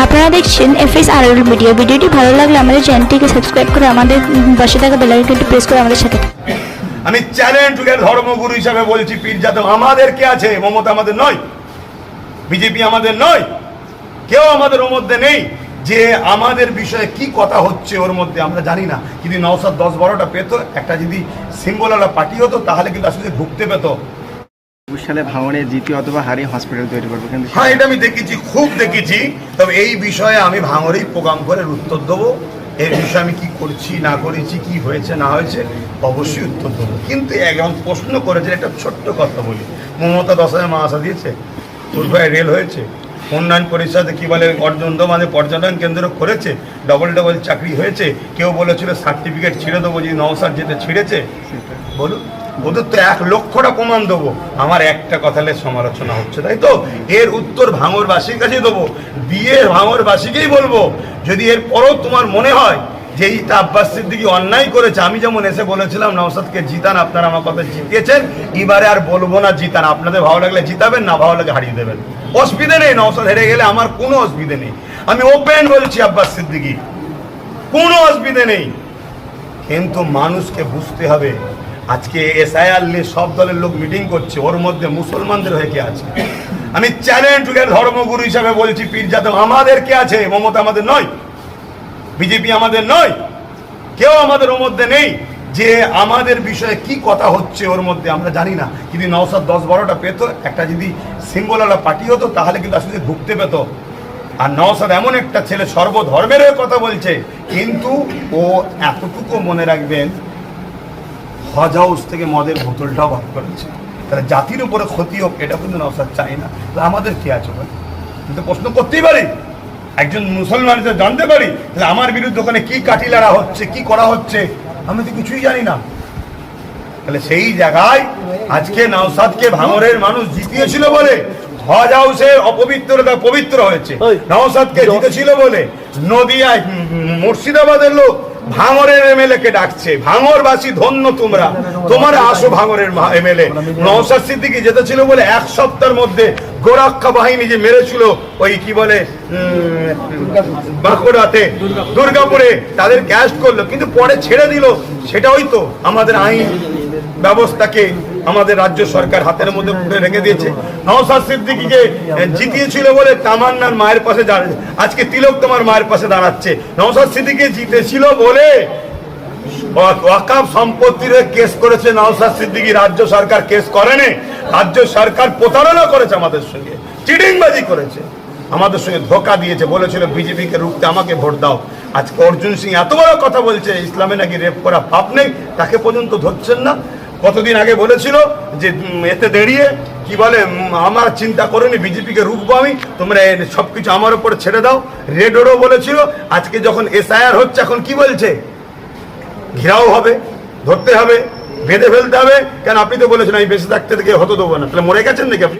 আপনারা দেখছেন এফএস আর মিডিয়া ভিডিওটি ভালো লাগলে আমাদের চ্যানেলটিকে সাবস্ক্রাইব করে আমাদের পাশে থাকা বেলাইকনটি প্রেস করে আমাদের সাথে আমি চ্যালেঞ্জ যুগের ধর্মগুরু হিসাবে বলছি, পীর যাদব আমাদের কে আছে, মমতা আমাদের নয়, বিজেপি আমাদের নয়, কেউ আমাদের ওর মধ্যে নেই, যে আমাদের বিষয়ে কি কথা হচ্ছে ওর মধ্যে আমরা জানি না। যদি নওসাদ দশ বারোটা পেত, একটা যদি সিম্বলওয়ালা পার্টি হতো, তাহলে কিন্তু আসলে ভুগতে পেতো। একুশ সালে ভাঙনে জিতি অথবা হারিয়ে হসপিটাল তৈরি করব কিন্তু হ্যাঁ এটা আমি দেখেছি খুব দেখেছি। তবে এই বিষয়ে আমি ভাঙরেই প্রোগ্রাম করে উত্তর দেবো। এই বিষয়ে আমি কি করছি না করেছি কি হয়েছে না হয়েছে অবশ্যই উত্তর দেবো। কিন্তু এখন প্রশ্ন করেছে একটা ছোট্ট কথা বলি। মমতা দশ হাজার মাসা দিয়েছে পূর্বায় রেল হয়েছে উন্নয়ন পরিষদে কি বলে অর্জন মানে পর্যটন কেন্দ্র করেছে ডবল ডবল চাকরি হয়েছে কেউ বলেছিল সার্টিফিকেট ছিঁড়ে দেবো যদি নওসার যেতে ছিঁড়েছে। বলুন। ওদের তো এক লক্ষটা প্রমাণ দেবো। আমার একটা কথালে সমালোচনা হচ্ছে, তাই তো? এর উত্তর ভাঙরবাসীর কাছে দেবো। দিয়ে ভাঙরবাসীকেই বলব। যদি এর পরও তোমার মনে হয় যে এই আব্বাস সিদ্দিকি অন্যায় করেছে, আমি যেমন এসে বলেছিলাম নওসাদকে জিতান, আপনারা আমার কথা জিতিয়েছেন, এবারে আর বলব না জিতান। আপনাদের ভালো লাগলে জিতাবেন, না ভালো লাগে হারিয়ে দেবেন। অসুবিধে নেই নওসাদ হেরে গেলে আমার কোনো অসুবিধে নেই। আমি ওপেন বলছি আব্বাস সিদ্দিকি, কোনো অসুবিধে নেই। কিন্তু মানুষকে বুঝতে হবে আজকে এসআইআর নিয়ে সব দলের লোক মিটিং করছে, ওর মধ্যে মুসলমানদের হয়ে কে আছে? আমি চ্যালেঞ্জ যুগের ধর্মগুরু হিসাবে বলছি, পীর যাদব, আমাদের কে আছে? মমতা আমাদের নয়। বিজেপি আমাদের নয়। কেউ আমাদের ওর মধ্যে নেই যে আমাদের বিষয়ে কি কথা হচ্ছে ওর মধ্যে, আমরা জানি না। যদি নওসাদ দশ বারোটা পেত, একটা যদি সিম্বলওয়ালা পার্টি হতো, তাহলে কিন্তু আসলে ভুগতে পেত। আর নওসাদ এমন একটা ছেলে, সর্বধর্মের হয়ে কথা বলছে। কিন্তু ও এতটুকু মনে রাখবেন হজ হাউস থেকে মদের বোতলটাও বার করেছে। তাহলে জাতির উপরে ক্ষতি হোক এটা কিন্তু নওসাদ চাই না। তো আমাদের কি আছে ওখানে কিন্তু প্রশ্ন করতেই পারি। একজন মুসলমান হিসেবে জানতে পারি তাহলে আমার বিরুদ্ধে ওখানে কি কাটিলারা হচ্ছে কি করা হচ্ছে আমি তো কিছুই জানি না। তাহলে সেই জায়গায় আজকে নওসাদকে ভাঙরের মানুষ জিতিয়েছিল বলে হজ হাউসের অপবিত্রতা পবিত্র হয়েছে। নওসাদকে জিতেছিল বলে। নদিয়ায় মুর্শিদাবাদের লোক ভাঙরের এমএলএ কে ডাকছে। ভাঙরবাসী ধন্য তোমরা। তোমার আসো ভাঙরের এমএলএ নওসাদ সিদ্দিকি যেতে ছিল বলে এক সপ্তাহের মধ্যে গোরক্ষা বাহিনী যে মেরেছিল, ওই কি বলে বাঁকুড়াতে, দুর্গাপুরে, তাদের ক্যাস্ট করল। কিন্তু পরে ছেড়ে দিল সেটা ওই তো আমাদের আইন। ব্যবস্থাকে আমাদের রাজ্য সরকার হাতের মধ্যে পুরে রেখে দিয়েছে। নওসাদ সিদ্দিকিকে জিতিয়েছিল বলে তামান্নার মায়ের পাশে দাঁড়াচ্ছে আজকে তিলক তোমার মায়ের পাশে দাঁড়াচ্ছে। নওসাদ সিদ্দিকি জিতেছিল বলে কেস করেছে নওসাদ রাজ্য সরকার কেস করেনি। রাজ্য সরকার প্রতারণা করেছে আমাদের সঙ্গে। চিটিংবাজি করেছে। আমাদের সঙ্গে ধোকা দিয়েছে। বলেছিল, বিজেপিকে রুখতে আমাকে ভোট দাও। আজকে অর্জুন সিং এত বড় কথা বলছে, ইসলামে নাকি রেপ করা পাপ নেই? তাকে পর্যন্ত ধরছেন না। কতদিন আগে বলেছিল যে এতে দাঁড়িয়ে, কি বলে আমার চিন্তা করেনি, বিজেপিকে রুখবো আমি, তোমরা সব কিছু আমার উপর ছেড়ে দাও। রেডোরও বলেছিল, আজকে যখন এসআইআর হচ্ছে, এখন কি বলছে? ঘেরাও হবে, ধরতে হবে, বেঁধে ফেলতে হবে। কেন, আপনি তো বলেছেন, আমি বেঁচে থাকতে থেকে হতো দেবো না। তাহলে মরে গেছেন নাকি আপনি?